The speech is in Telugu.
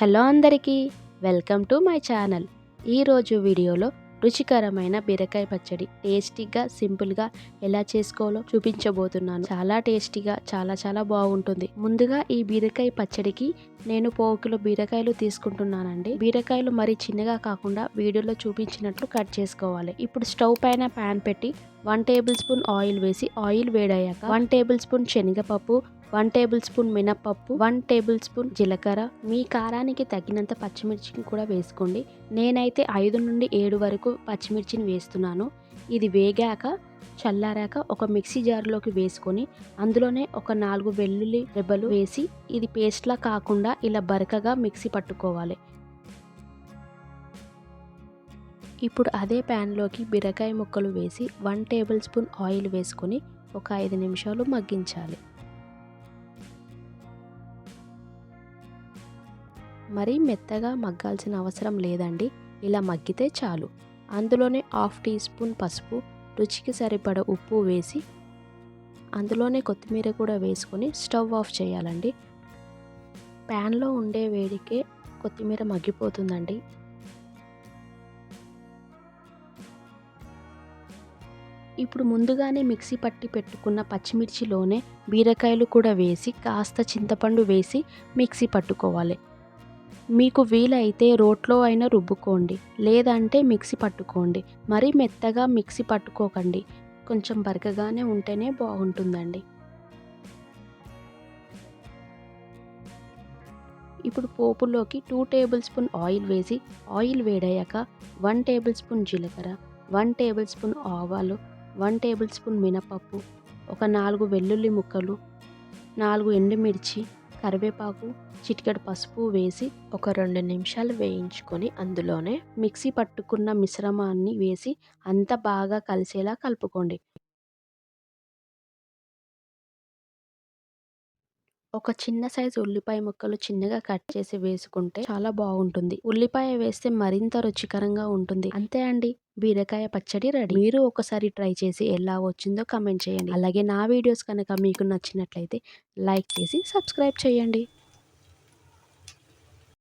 హలో అందరికీ వెల్కమ్ టు మై ఛానల్. ఈరోజు వీడియోలో రుచికరమైన బీరకాయ పచ్చడి టేస్టీగా సింపుల్గా ఎలా చేసుకోవాలో చూపించబోతున్నాను. చాలా టేస్టీగా చాలా చాలా బాగుంటుంది. ముందుగా ఈ బీరకాయ పచ్చడికి నేను పావు కిలో బీరకాయలు తీసుకుంటున్నానండి. బీరకాయలు మరి చిన్నగా కాకుండా వీడియోలో చూపించినట్లు కట్ చేసుకోవాలి. ఇప్పుడు స్టవ్ పైన ప్యాన్ పెట్టి వన్ టేబుల్ స్పూన్ ఆయిల్ వేసి ఆయిల్ వేడయ్యాక వన్ టేబుల్ స్పూన్ శనగపప్పు వన్ టేబుల్ స్పూన్ మినప్పప్పు వన్ టేబుల్ స్పూన్ జీలకర్ర. మీ కారానికి తగినంత పచ్చిమిర్చిని కూడా వేసుకోండి. నేనైతే ఐదు నుండి ఏడు వరకు పచ్చిమిర్చిని వేస్తున్నాను. ఇది వేగాక చల్లారాక ఒక మిక్సీ జార్లోకి వేసుకొని అందులోనే ఒక నాలుగు వెల్లుల్లి రెబ్బలు వేసి ఇది పేస్ట్లా కాకుండా ఇలా బరకగా మిక్సీ పట్టుకోవాలి. ఇప్పుడు అదే ప్యాన్లోకి బీరకాయ ముక్కలు వేసి వన్ టేబుల్ స్పూన్ ఆయిల్ వేసుకొని ఒక ఐదు నిమిషాలు మగ్గించాలి. మరీ మెత్తగా మగ్గాల్సిన అవసరం లేదండి. ఇలా మగ్గితే చాలు. అందులోనే హాఫ్ టీ స్పూన్ పసుపు రుచికి సరిపడ ఉప్పు వేసి అందులోనే కొత్తిమీర కూడా వేసుకొని స్టవ్ ఆఫ్ చేయాలండి. ప్యాన్లో ఉండే వేడికే కొత్తిమీర మగ్గిపోతుందండి. ఇప్పుడు ముందుగానే మిక్సీ పట్టి పెట్టుకున్న పచ్చిమిర్చిలోనే బీరకాయలు కూడా వేసి కాస్త చింతపండు వేసి మిక్సీ పట్టుకోవాలి. మీకు వీలైతే రోట్లో అయినా రుబ్బుకోండి లేదంటే మిక్సీ పట్టుకోండి. మరీ మెత్తగా మిక్సీ పట్టుకోకండి. కొంచెం బరకగానే ఉంటేనే బాగుంటుందండి. ఇప్పుడు పోపులోకి టూ టేబుల్ స్పూన్ ఆయిల్ వేసి ఆయిల్ వేడయ్యాక వన్ టేబుల్ స్పూన్ జీలకర్ర వన్ టేబుల్ స్పూన్ ఆవాలు వన్ టేబుల్ స్పూన్ మినపప్పు ఒక నాలుగు వెల్లుల్లి ముక్కలు నాలుగు ఎండుమిర్చి కరివేపాకు చిటికెడు పసుపు వేసి ఒక రెండు నిమిషాలు వేయించుకొని అందులోనే మిక్సీ పట్టుకున్న మిశ్రమాన్ని వేసి అంత బాగా కలిసేలా కలుపుకోండి. ఒక చిన్న సైజు ఉల్లిపాయ ముక్కలు చిన్నగా కట్ చేసి వేసుకుంటే చాలా బాగుంటుంది. ఉల్లిపాయ వేస్తే మరింత రుచికరంగా ఉంటుంది. అంతే అండి. బీరకాయ పచ్చడి రెడీ. మీరు ఒకసారి ట్రై చేసి ఎలా వచ్చిందో కమెంట్ చేయండి. అలాగే నా వీడియోస్ కనుక మీకు నచ్చినట్లయితే లైక్ చేసి సబ్స్క్రైబ్ చేయండి.